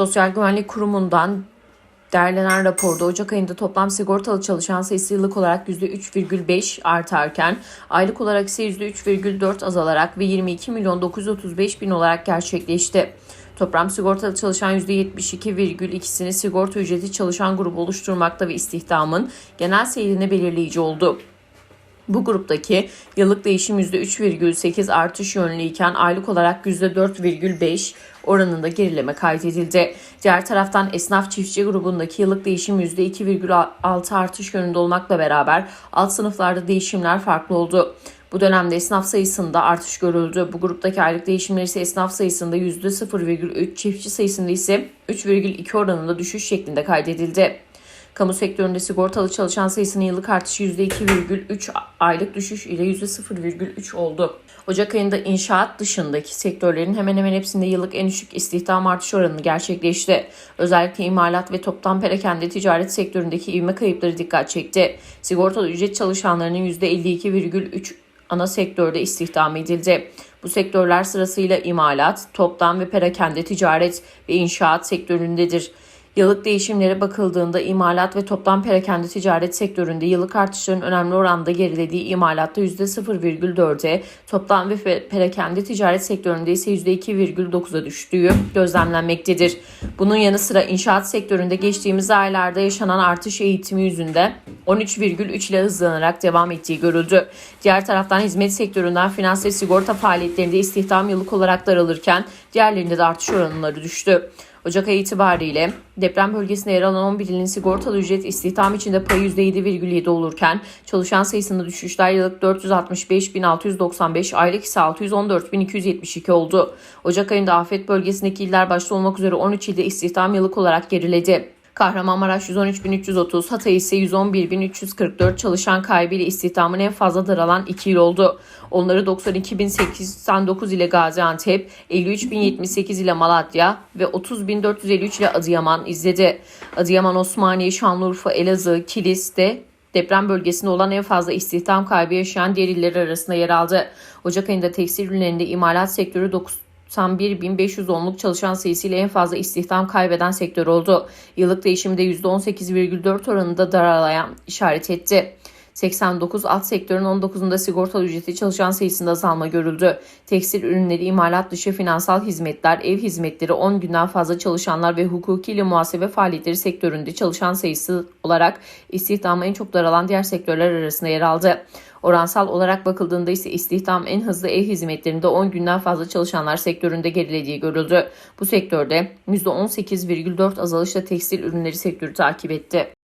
Sosyal Güvenlik Kurumu'ndan derlenen raporda Ocak ayında toplam sigortalı çalışan sayısı yıllık olarak %3,5 artarken aylık olarak ise %3,4 azalarak ve 22 milyon 935 bin olarak gerçekleşti. Toplam sigortalı çalışan %72,2'sini sigorta ücreti çalışan grubu oluşturmakta ve istihdamın genel seyrini belirleyici oldu. Bu gruptaki yıllık değişim %3,8 artış yönlüyken aylık olarak %4,5 oranında gerileme kaydedildi. Diğer taraftan esnaf çiftçi grubundaki yıllık değişim %2,6 artış yönünde olmakla beraber alt sınıflarda değişimler farklı oldu. Bu dönemde esnaf sayısında artış görüldü. Bu gruptaki aylık değişimler ise esnaf sayısında %0,3, çiftçi sayısında ise 3,2 oranında düşüş şeklinde kaydedildi. Kamu sektöründe sigortalı çalışan sayısının yıllık artışı %2,3 aylık düşüş ile %0,3 oldu. Ocak ayında inşaat dışındaki sektörlerin hemen hemen hepsinde yıllık en düşük istihdam artış oranı gerçekleşti. Özellikle imalat ve toptan perakende ticaret sektöründeki ivme kayıpları dikkat çekti. Sigortalı ücret çalışanlarının %52,3 ana sektörde istihdam edildi. Bu sektörler sırasıyla imalat, toptan ve perakende ticaret ve inşaat sektöründedir. Yıllık değişimlere bakıldığında imalat ve toptan perakende ticaret sektöründe yıllık artışların önemli oranda gerilediği imalatta %0,4'e, toptan ve pe- perakende ticaret sektöründe ise %2,9'a düştüğü gözlemlenmektedir. Bunun yanı sıra inşaat sektöründe geçtiğimiz aylarda yaşanan artış eğitimi yüzünde 13,3 ile hızlanarak devam ettiği görüldü. Diğer taraftan hizmet sektöründen finans ve sigorta faaliyetlerinde istihdam yıllık olarak daralırken diğerlerinde de artış oranları düştü. Ocak ayı itibariyle deprem bölgesinde yer alan 11 ilin sigortalı ücret istihdam içinde payı %7,7 olurken çalışan sayısında düşüşler yıllık 465.695 aylık ise 614.272 oldu. Ocak ayında afet bölgesindeki iller başta olmak üzere 13 ilde istihdam yıllık olarak geriledi. Kahramanmaraş 113.330, Hatay ise 111.344 çalışan kaybıyla istihdamın en fazla daralan 2 il oldu. Onları 92.089 ile Gaziantep, 53.078 ile Malatya ve 30.453 ile Adıyaman izledi. Adıyaman, Osmaniye, Şanlıurfa, Elazığ, Kilis'te deprem bölgesinde olan en fazla istihdam kaybı yaşayan diğer iller arasında yer aldı. Ocak ayında tekstil ürünlerinde imalat sektörü 9 91.510'luk çalışan sayısıyla en fazla istihdam kaybeden sektör oldu. Yıllık değişimde %18,4 oranında daralayan işaret etti. 89 alt sektörün 19'unda sigortalı ücreti çalışan sayısında azalma görüldü. Tekstil ürünleri, imalat dışı finansal hizmetler, ev hizmetleri 10 günden fazla çalışanlar ve hukuki ile muhasebe faaliyetleri sektöründe çalışan sayısı olarak istihdamı en çok daralan diğer sektörler arasında yer aldı. Oransal olarak bakıldığında ise istihdam en hızlı ev hizmetlerinde 10 günden fazla çalışanlar sektöründe gerilediği görüldü. Bu sektörde %18,4 azalışla tekstil ürünleri sektörü takip etti.